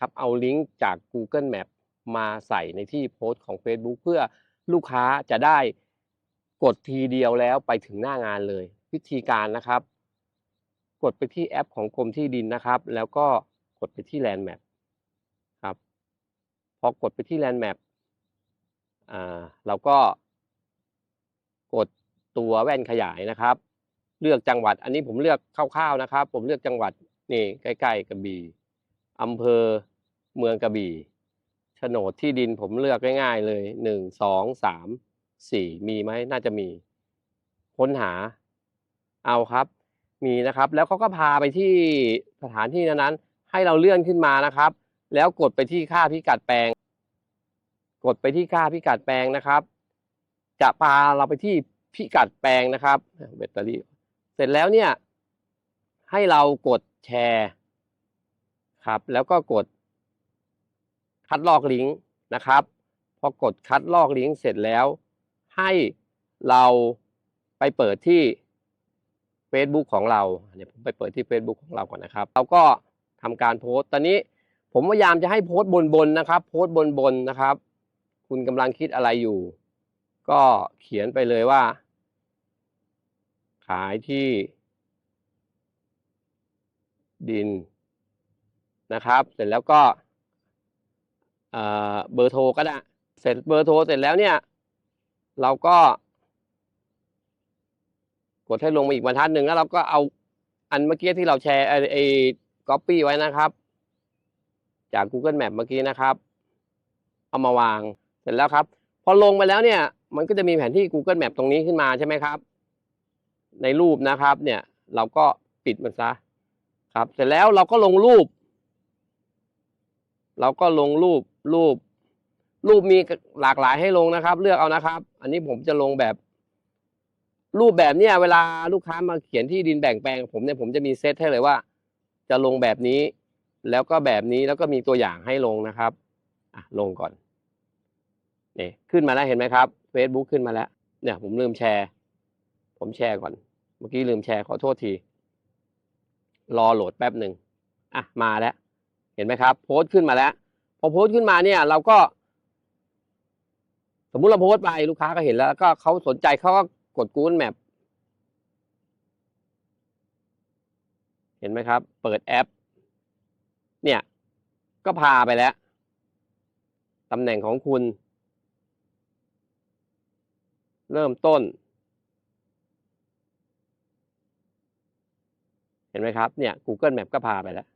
ครับเอาลิงก์จาก Google Map มาใส่ในที่โพสต์ของ Facebook เพื่อลูกค้าจะได้กดทีเดียวแล้วไปถึงหน้างานเลย วิธีการนะครับ กดไปที่แอปของกรมที่ดินนะครับ แล้วก็กดไปที่ Land Map ครับพอกดไปที่ Land Map อ่าเราก็ กดตัวแว่นขยายนะครับ เลือกจังหวัด อันนี้ผมเลือกคร่าวๆนะครับ ผมเลือกจังหวัดนี่ใกล้ๆกระบี่อำเภอ เมืองกระบี่โฉนดที่ดินผมเลือกง่ายๆเลยหนึ่งสองสามสี่มีไหมน่าจะมี ค้นหา เอาครับ มีนะครับ แล้วเขาก็พาไปที่สถานที่นั้นๆให้เราเลื่อนขึ้นมานะครับ แล้วกดไปที่ค่าพิกัดแปลง กดไปที่ค่าพิกัดแปลงนะครับ จะพาเราไปที่พิกัดแปลงนะครับแบตเตอรี่เสร็จแล้วเนี่ย ให้เรากดแชร์ ครับ แล้วก็กด คัดลอกลิงก์นะครับ พอกดคัดลอกลิงก์เสร็จแล้ว ให้เราไปเปิดที่ Facebook ของเราเดี๋ยผมไปเปิดที่ Facebook ของเราก่อนนะครับ เราก็ทำการโพสต์ตอนนี้ผมพยายามจะให้โพสต์บนๆนะครับ โพสต์บนๆนะครับ คุณกำลังคิดอะไรอยู่ ก็เขียนไปเลยว่า ขายที่ ดินนะครับ เสร็จแล้วก็ เบอร์โทรก็ได้ เสร็จเบอร์โทรเสร็จแล้วเนี่ย เราก็ กดให้ลงมาอีกบรรทัดหนึ่งแล้วเราก็เอาอันเมื่อกี้ที่เราแชร์ไอ้ไอ้ก๊อปปี้ไว้นะครับ จาก Google Map เมื่อกี้นะครับ เอามาวางเสร็จแล้วครับ พอลงไปแล้วเนี่ย มันก็จะมีแผนที่ Google Map ตรงนี้ขึ้นมาใช่ไหมครับ ในรูปนะครับ เนี่ย เราก็ปิดมันซะครับ เสร็จแล้วเราก็ลงรูป เราก็ลงรูป รูป รูปมีหลากหลายให้ลงนะครับ เลือกเอานะครับ อันนี้ผมจะลงแบบ รูปแบบเนี้ยเวลาลูกค้ามาเขียนที่ดินแบ่งแปลง ผมเนี่ยผมจะมีเซตให้เลยว่า จะลงแบบนี้ แล้วก็แบบนี้แล้วก็มีตัวอย่างให้ลงนะครับอะลงก่อนนี่ขึ้นมาแล้วเห็นไหมครับ Facebook ขึ้นมาแล้ว เนี่ย ผมลืมแชร์ ผมแชร์ก่อน เมื่อกี้ลืมแชร์ขอโทษที รอโหลดแป๊บหนึ่งอะมาแล้ว เห็นไหมครับ โพสต์ขึ้นมาแล้ว พอโพสต์ขึ้นมาเนี่ย เราก็ สมมุติเราโพสต์ไปลูกค้าก็เห็นแล้ว ก็เขาสนใจเขาก็กด Google Map เห็นไหมครับ เปิดแอป เนี่ย ก็พาไปแล้วตำแหน่งของคุณ เริ่มต้น เห็นไหมครับ เนี่ย Google Map ก็พาไปแล้ว